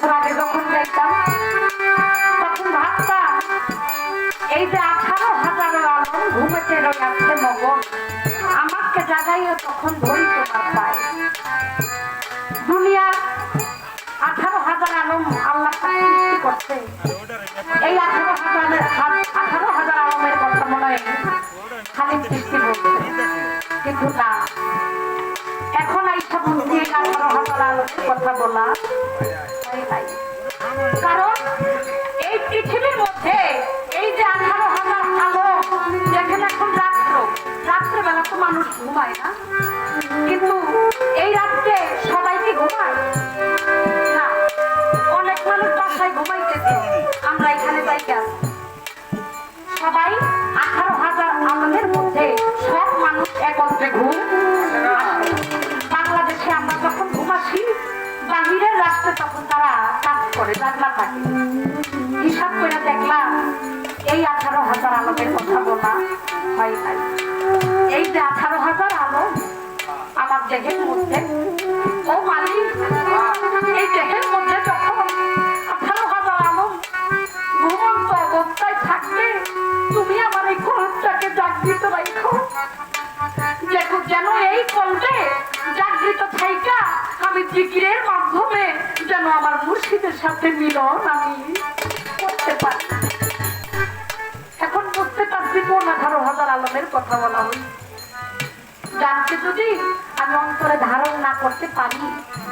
যখন গাইতাম তখন ভাবতাম, এই যে আঠারো হাজার আলম ঘুমেতে রয়েছে আমাকে জাগাইও তখন ধরি তোমার পায়। দুনিয়ার আঠারো হাজার আলম আল্লাহ করছে। এই আঠারো হাজার আঠারো হাজার আলমের কথা মনে হয় খালি সৃষ্টি বলছে কিন্তু না। এখন বুঝি আঠারো হাজার আলোকের কথা বলা। হয় নাই। কারণ এই পৃথিবীর মধ্যে এই যে আঠারো হাজার আলো যেখানে এখন রাত্র, রাত্রেবেলা তো মানুষ ঘুমায় না। কিন্তু এই রাত্রে সবাই কি ঘুমায়? না, অনেক মানুষ বাসায় ঘুমাইতেছে। আমরা এখানে যাই কেন সবাই আঠারো হাজার আলমের মধ্যে সব মানুষ একত্রে ঘুম কাজ করে থাকে। হিসাব করে দেখলাম এই আঠারো হাজার আলমের কথা বলা হয় নাই। এই যে আঠারো হাজার আলো আমার দেহের মধ্যে, ও মালিক, এই দেহের মধ্যে যখন আঠারো হাজার আলো ঘুমন্ত অবস্থায় থাকলে তুমি আমার এই কলটাকে জাগৃত রাখো। যেন এই কলটে জাগৃত থাইকা আমি জিকিরের মাধ্যমে যেন আমার মুর্শিদের সাথে মিলন আমি করতে পারি। এখন বুঝতে পারছি কোন আঠারো হাজার আলমের কথা বলা হই গানকে যদি আমি অন্তরে ধারণ না করতে পারি,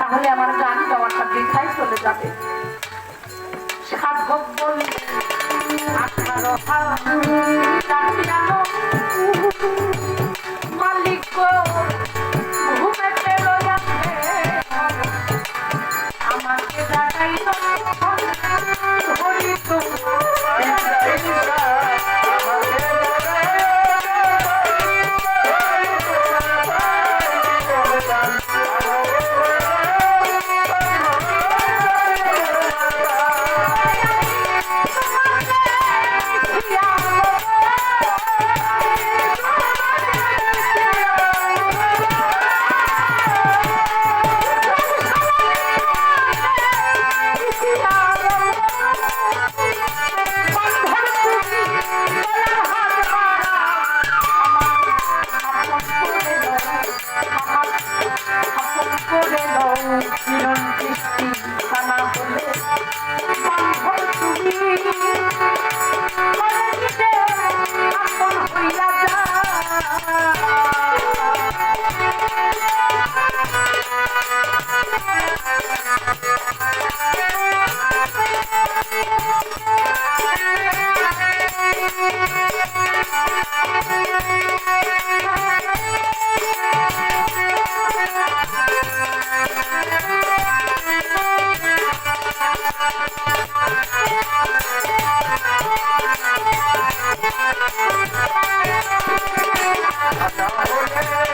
তাহলে আমার গান গাওয়াটা বৃথায় চলে যাবে। সাধক বললে আঠারো হাজার মালিক করে দাও কিরণ সৃষ্টি খানা হলে তুমি আপন হইয়া Thank you. Olé!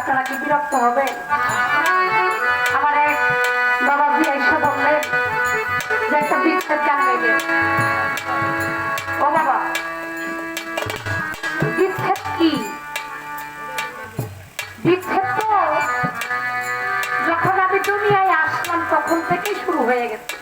আপনারা কি বিরক্ত হবে। আমার বাবাজি এসে বললেন একটা বাবা তো যখন আমি দুনিয়ায় তখন শুরু হয়ে গেছে।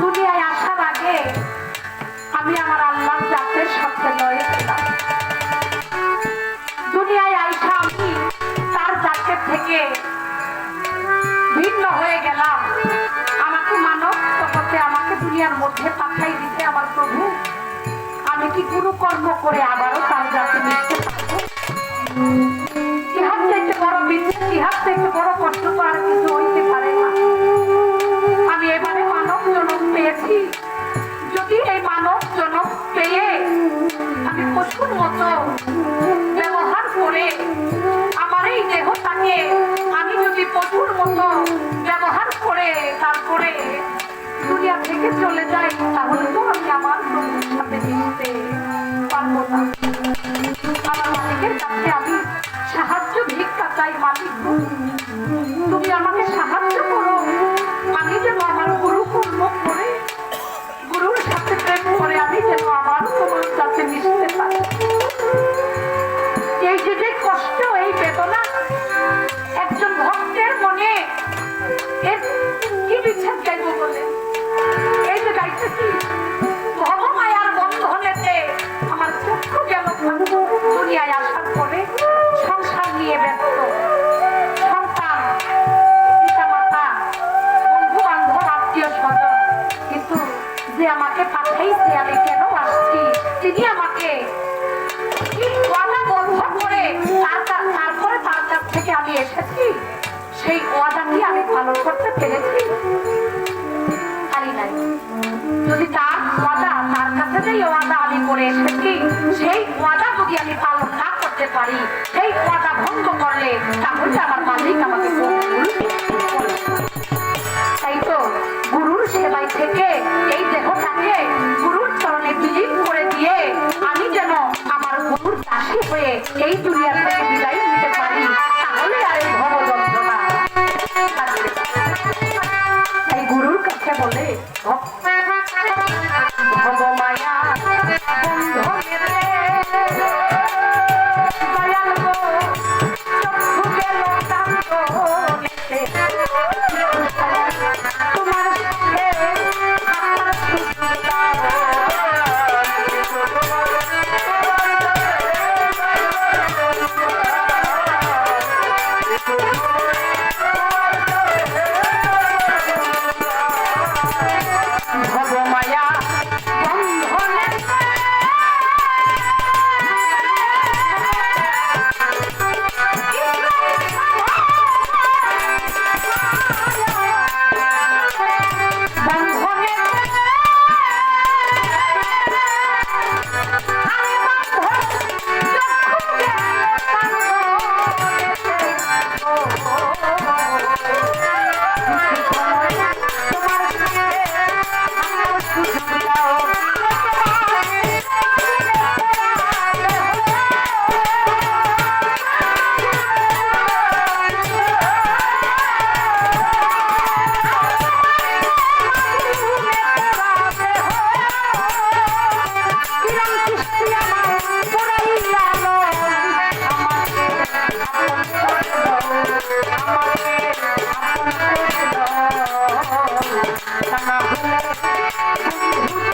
দুনিয়ায় আসার আগে আমি আমার আল্লাহর জাতের সাথে থেকে ভিন্ন হয়ে গেলাম। আমাকে মানব জগতে আমাকে দুনিয়ার মধ্যে পাঠাই দিতে আমার প্রভু। আমি কি গুরু কর্ম করে আবারও তার জাতে মিশতে পারব? ইহার থেকে বড় বিদ্যুৎ ইহার থেকে বড় কষ্ট আর কিছু এই যে করে সেই ওয়াদা যদি আমি পালন না করতে পারি, সেই ওয়াদা ভঙ্গ করলে তাহলে আমার মালিক আমাকে তাই তো গুরুর সেবাই থেকে এই গুরুর করে দিয়ে আমি যেন আমার গুরুর হয়ে এই দুনিয়া থেকে বিদায় Thank you.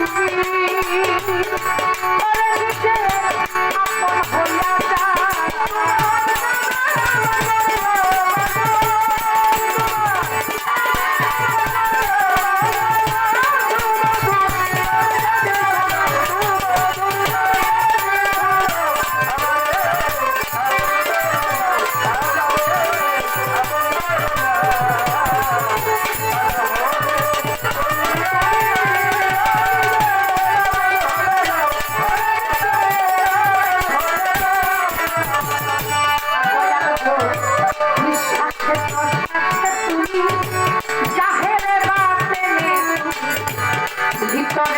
বন্ধু তুমি ভিতরে